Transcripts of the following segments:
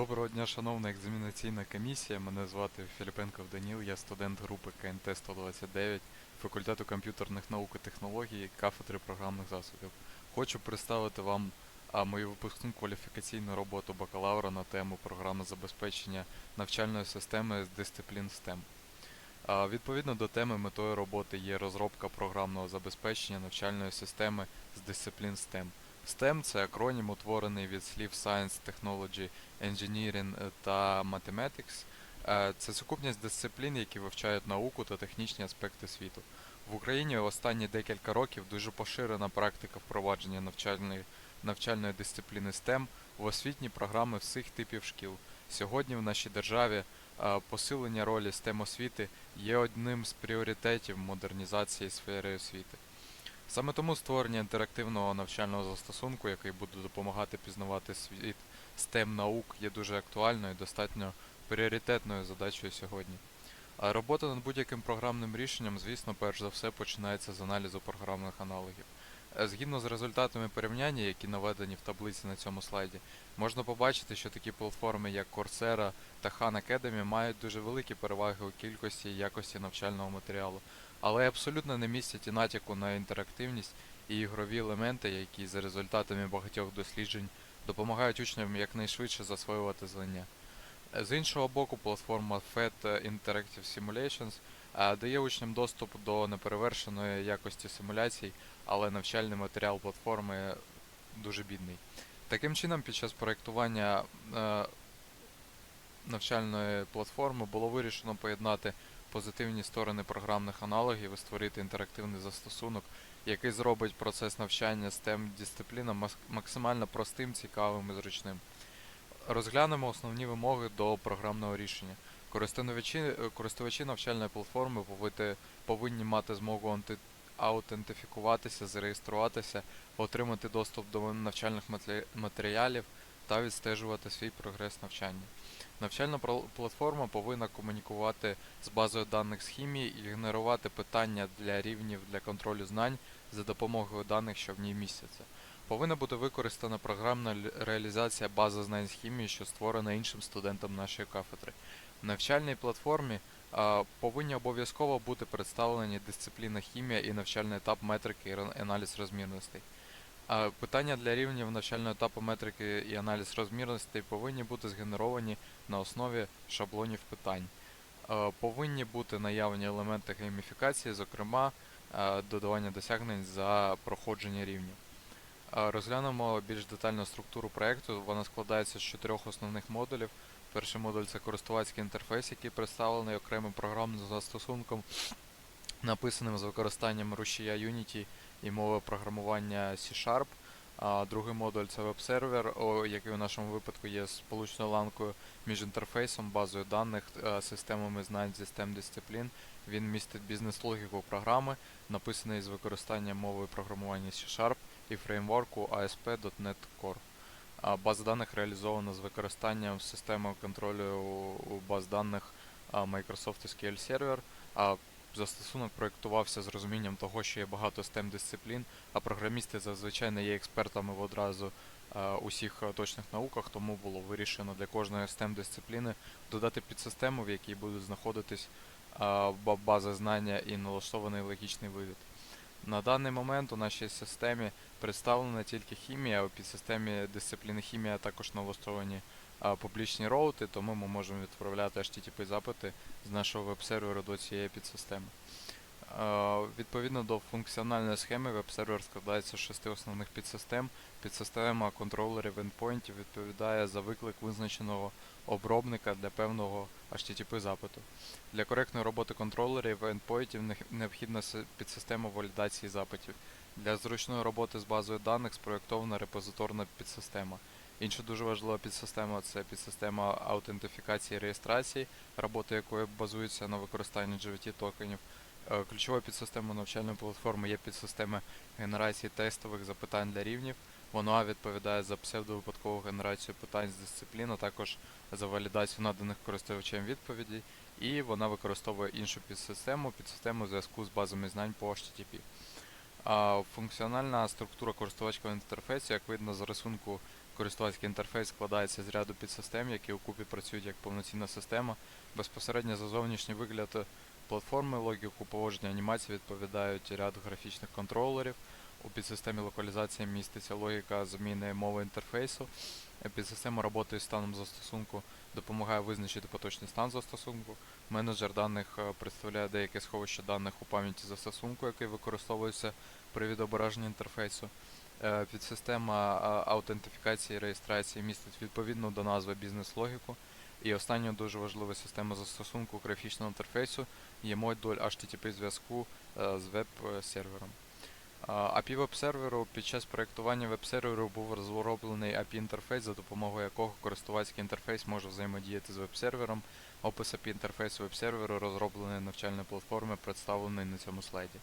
Доброго дня, шановна екзаменаційна комісія. Мене звати Філіпенков Даніл, я студент групи КНТ 129 факультету комп'ютерних наук і технологій, кафедри програмних засобів. Хочу представити вам мою випускну кваліфікаційну роботу бакалавра на тему програми забезпечення навчальної системи з дисциплін STEM. Відповідно до теми метою роботи є розробка програмного забезпечення навчальної системи з дисциплін STEM. STEM – це акронім, утворений від слів Science, Technology, Engineering та Mathematics. Е, Це сукупність дисциплін, які вивчають науку та технічні аспекти світу. В Україні останні декілька років дуже поширена практика впровадження навчальної, навчальної дисципліни STEM в освітні програми всіх типів шкіл. Сьогодні в нашій державі е, посилення ролі STEM освіти є одним з пріоритетів модернізації сфери освіти. Саме тому створення інтерактивного навчального застосунку, який буде допомагати пізнавати світ STEM наук, є дуже актуальною і достатньо пріоритетною задачею сьогодні. А робота над будь-яким програмним рішенням, звісно, перш за все починається з аналізу програмних аналогів. Е, Згідно з результатами порівняння, які наведені в таблиці на цьому слайді, можна побачити, що такі платформи, як Coursera та Khan Academy, мають дуже великі переваги у кількості і якості навчального матеріалу, але абсолютно не містять і натяку на інтерактивність і ігрові елементи, які за результатами багатьох досліджень допомагають учням якнайшвидше засвоювати знання. З іншого боку, платформа FET Interactive Simulations е, дає учням доступ до неперевершеної якості симуляцій, але навчальний матеріал платформи дуже бідний. Таким чином, під час проєктування е, навчальної платформи було вирішено поєднати позитивні сторони програмних аналогів і створити інтерактивний застосунок, який зробить процес навчання STEM дисциплінам максимально простим, цікавим і зручним. Розглянемо основні вимоги до програмного рішення. Користувачі, користувачі навчальної платформи повинні, повинні мати змогу аутентифікуватися, зареєструватися, отримати доступ до навчальних матеріалів та відстежувати свій прогрес навчання. Навчальна платформа повинна комунікувати з базою даних з хімії і генерувати питання для рівнів для контролю знань за допомогою даних, що в ній містяться. Повинна бути використана програмна реалізація бази знань з хімії, що створена іншим студентом нашої кафедри. В навчальній платформі а, повинні обов'язково бути представлені дисципліна хімія і навчальний етап метрики і аналіз розмірностей. Питання для рівнів навчального етапу метрики і аналіз розмірностей повинні бути згенеровані на основі шаблонів питань. Е, Повинні бути наявні елементи гейміфікації, зокрема е, додавання досягнень за проходження рівнів. Е, Розглянемо більш детально структуру проєкту. Вона складається з чотирьох основних модулів. Перший модуль це користувацький інтерфейс, який представлений окремим програмним застосунком, написаним з використанням рушія Unity і мови програмування C-Sharp. А другий модуль це веб-сервер, який у нашому випадку є сполучною ланкою між інтерфейсом, базою даних, е, системами знань STEM дисциплін. Він містить бізнес-логіку програми, написаний з використанням мови програмування C-Sharp і фреймворку ASP.NET Core. А База даних реалізована з використанням системи контролю баз даних Microsoft SQL Server. А Застосунок проєктувався з розумінням того, що є багато STEM дисциплін, а програмісти зазвичай не є експертами в одразу е, усіх е, точних науках, тому було вирішено для кожної STEM дисципліни додати підсистему, в якій будуть знаходитись е, ба- база знання і налаштований логічний вивід. На даний момент у нашій системі представлена тільки хімія, а у підсистемі дисципліни хімія також налаштовані публічні роути, тому ми можемо відправляти HTTP запити з нашого веб-серверу до цієї підсистеми. Відповідно до функціональної схеми, веб-сервер складається з шести основних підсистем. Підсистема контролерів endpointів відповідає за виклик визначеного обробника для певного HTTP запиту. Для коректної роботи контролерів endpointів необхідна підсистема валідації запитів. Для зручної роботи з базою даних спроєктована репозиторна підсистема. Інша дуже важлива підсистема це підсистема аутентифікації і реєстрації, робота якої базується на використанні GVT токенів. Е, Ключовою підсистемою навчальної платформи є підсистема генерації тестових запитань для рівнів. Вона відповідає за псевдовипадкову генерацію питань з дисциплін, а також за валідацію наданих користувачем відповідей, і вона використовує іншу підсистему, підсистему зв'язку з базами знань по HTTP. Функціональна структура користувацького інтерфейсу, як видно з рисунку Користувацький інтерфейс складається з ряду підсистем, які укупі працюють як повноцінна система. Безпосередньо за зовнішній вигляд е, платформи, логіку поводження анімації відповідають ряд графічних контролерів. У підсистемі локалізації міститься логіка зміни мови інтерфейсу. Е, Підсистема роботи із станом застосунку допомагає визначити поточний стан застосунку. Менеджер даних е, представляє деяке сховище даних у пам'яті застосунку, який використовується при відображенні інтерфейсу. Е, Підсистема аутентифікації і реєстрації містить відповідну до назви бізнес-логіку. І останньою дуже важливою системою застосунку графічного інтерфейсу є модуль HTTP зв'язку е, з веб-сервером. API веб-серверу під час проєктування веб-серверу був розроблений API-інтерфейс, за допомогою якого користувацький інтерфейс може взаємодіяти з веб-сервером. Опис API-інтерфейсу веб-серверу розроблений навчальної платформи, представлений на цьому слайді.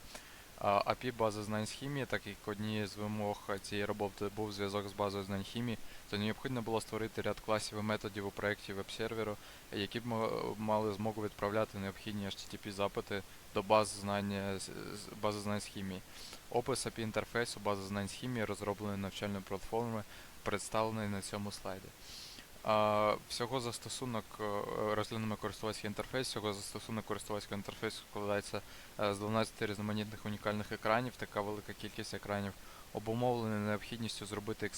API база знань з хімії, так як однією з вимог цієї роботи був зв'язок з базою знань хімії, то необхідно було створити ряд класів і методів у проєкті веб-серверу, які б мали змогу відправляти необхідні HTTP запити до баз знань, е, бази знань з хімії. Опис API інтерфейсу бази знань з хімії, розроблений навчальною платформою, представлений на цьому слайді. Всього застосунок е, розглянемо користувацький інтерфейс. Всього застосунок користувацького інтерфейсу складається е, з 12 різноманітних унікальних екранів. Така велика кількість екранів обумовлена необхідністю зробити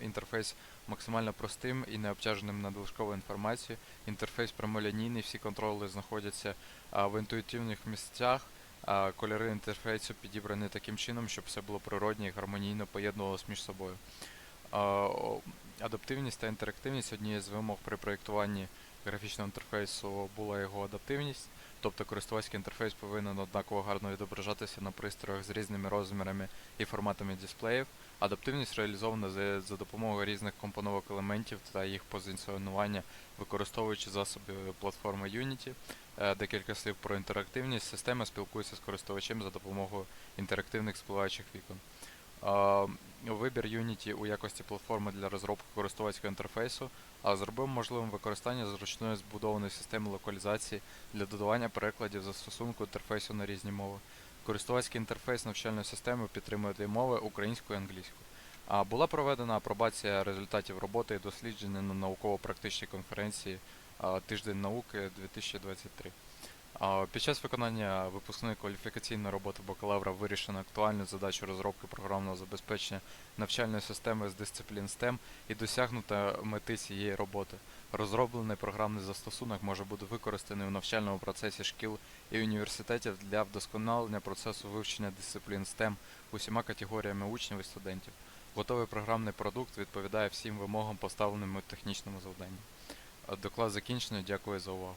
інтерфейс максимально простим і не обтяженим надважковою інформацією. Інтерфейс прямолінійний, всі контроли знаходяться в інтуїтивних місцях. Кольори інтерфейсу підібрані таким чином, щоб все було природньо і гармонійно поєднувалося між собою. Адаптивність та інтерактивність однією з вимог при проєктуванні графічного інтерфейсу була його адаптивність, тобто користувацький інтерфейс повинен однаково гарно відображатися на пристроях з різними розмірами і форматами дисплеїв. Адаптивність реалізована за, за допомогою різних компоновок елементів та їх позиціонування, використовуючи засоби платформи Unity. Е, Декілька слів про інтерактивність. Система спілкується з користувачем за допомогою інтерактивних спливаючих вікон. Вибір Unity у якості платформи для розробки користувацького інтерфейсу а зробив можливим використання зручної збудованої системи локалізації для додавання перекладів застосунку інтерфейсу на різні мови. Користувацький інтерфейс навчальної системи підтримує дві мови українську і англійську. А була проведена апробація результатів роботи і дослідження на науково-практичній конференції Тиждень науки 2023. Під час виконання випускної кваліфікаційної роботи бакалавра вирішено актуальну задачу розробки програмного забезпечення навчальної системи з дисциплін STEM і досягнута мети цієї роботи. Розроблений програмний застосунок може бути використаний у навчальному процесі шкіл і університетів для вдосконалення процесу вивчення дисциплін STEM усіма категоріями учнів і студентів. Готовий програмний продукт відповідає всім вимогам, поставленим у технічному завданні. Доклад закінчено. Дякую за увагу.